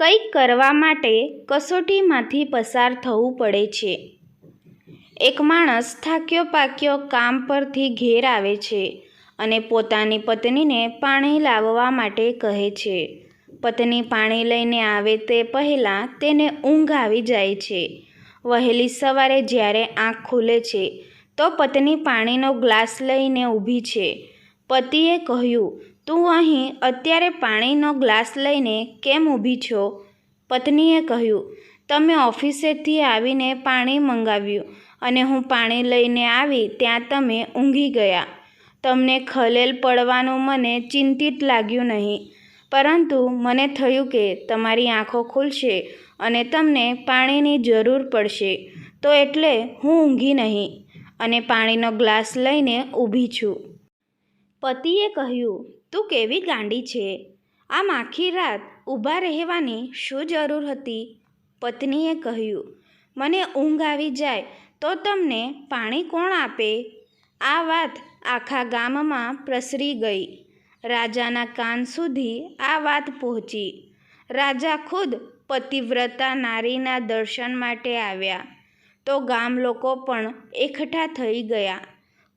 કંઈક કરવા માટે કસોટીમાંથી પસાર થવું પડે છે. એક માણસ થાક્યો પાક્યો કામ પરથી ઘેર આવે છે અને પોતાની પત્નીને પાણી લાવવા માટે કહે છે. પત્ની પાણી લઈને આવે તે પહેલાં તેને ઊંઘ આવી જાય છે. વહેલી સવારે જ્યારે આંખ ખુલે છે, તો પત્ની પાણીનો ગ્લાસ લઈને ઊભી છે. પતિએ કહ્યું, તું અહીં અત્યારે પાણીનો ગ્લાસ લઈને કેમ ઊભી છો? પત્નીએ કહ્યું, તમે ઓફિસેથી આવીને પાણી મંગાવ્યું અને હું પાણી લઈને આવી ત્યાં તમે ઊંઘી ગયા. તમને ખલેલ પડવાનું મને ચિંતિત લાગ્યું નહીં. પરંતુ મને થયું કે તમારી આંખો ખુલશે અને તમને પાણીની જરૂર પડશે. તો એટલે હું ઊંઘી નહીં અને પાણીનો ગ્લાસ લઈને ઊભી છું. પતિએ કહ્યું, તું કેવી ગાંડી છે? આમ આખી રાત ઊભા રહેવાની શું જરૂર હતી? પત્નીએ કહ્યું, મને ઊંઘ આવી જાય તો તમને પાણી કોણ આપે? આ વાત આખા ગામમાં પ્રસરી ગઈ. રાજાના કાન સુધી આ વાત પહોંચી. રાજા ખુદ પતિવ્રતા નારીના દર્શન માટે આવ્યા. તો ગામ લોકો પણ એકઠા થઈ ગયા.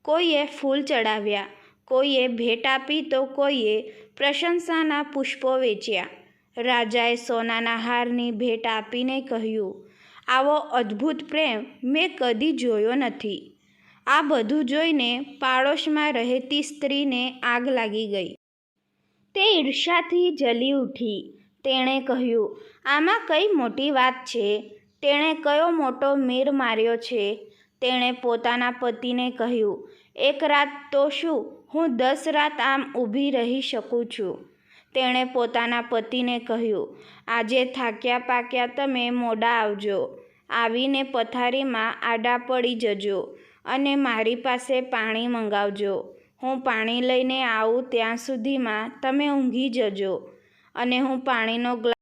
કોઈએ ફૂલ ચડાવ્યા. કોઈએ ભેટ આપી તો કોઈએ પ્રશંસાના પુષ્પો વેચ્યા. રાજાએ સોનાના હારની ભેટ આપીને કહ્યું, આવો અદ્ભુત પ્રેમ મેં કદી જોયો નથી. આ બધું જોઈને પાડોશમાં રહેતી સ્ત્રીને આગ લાગી ગઈ. તે ઈર્ષાથી જલી ઉઠી. તેણે કહ્યું, આમાં કઈ મોટી વાત છે? તેણે કયો મોટો મીર માર્યો છે? તેણે પોતાના પતિને કહ્યું એક રાત તો શું હું દસ રાત આમ ઊભી રહી શકું છું? તેણે પોતાના પતિને કહ્યું, આજે થાક્યા પાક્યા તમે મોડા આવજો. આવીને પથારીમાં આડા પડી જજો અને મારી પાસે પાણી મંગાવજો. હું પાણી લઈને આવું ત્યાં સુધીમાં તમે ઊંઘી જજો અને હું પાણીનો ગ્લાસ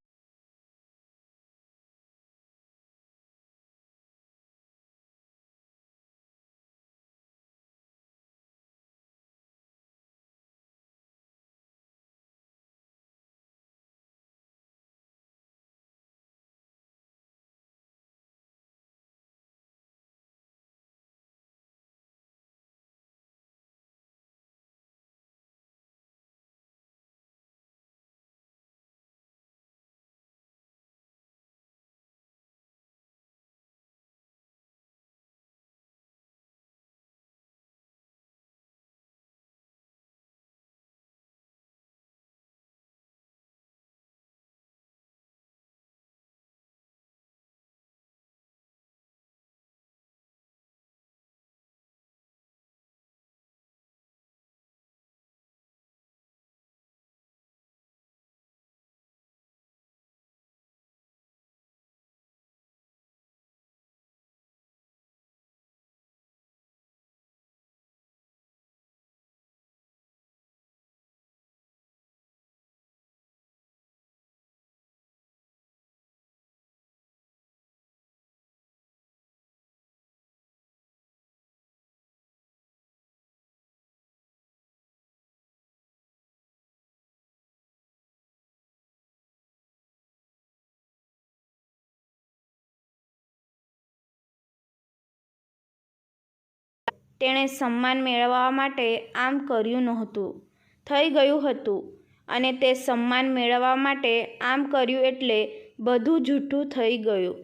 તેણે સન્માન મેળવવા માટે આમ કર્યું નહોતું. થઈ ગયું હતું અને તે સન્માન મેળવવા માટે આમ કર્યું એટલે બધું જૂઠું થઈ ગયું.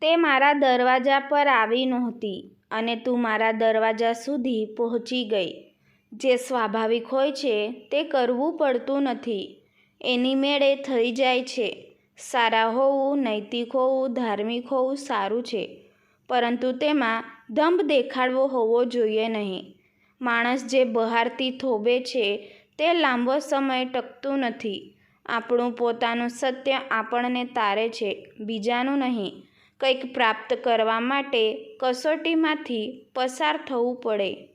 તે મારા દરવાજા પર આવી નહોતી અને તું મારા દરવાજા સુધી પહોંચી ગઈ. જે સ્વાભાવિક હોય છે તે કરવું પડતું નથી. એની મેળે થઈ જાય છે. સારા હોવું, નૈતિક હોવું, ધાર્મિક હોવું સારું છે. પરંતુ તેમાં દંભ દેખાડવો હોવો જોઈએ નહીં. માણસ જે બહારથી થોભે છે, તે લાંબો સમય ટકતું નથી. આપણું પોતાનું સત્ય આપણને તારે છે, બીજાનું નહીં. કંઈક પ્રાપ્ત કરવા માટે કસોટીમાંથી પસાર થવું પડે.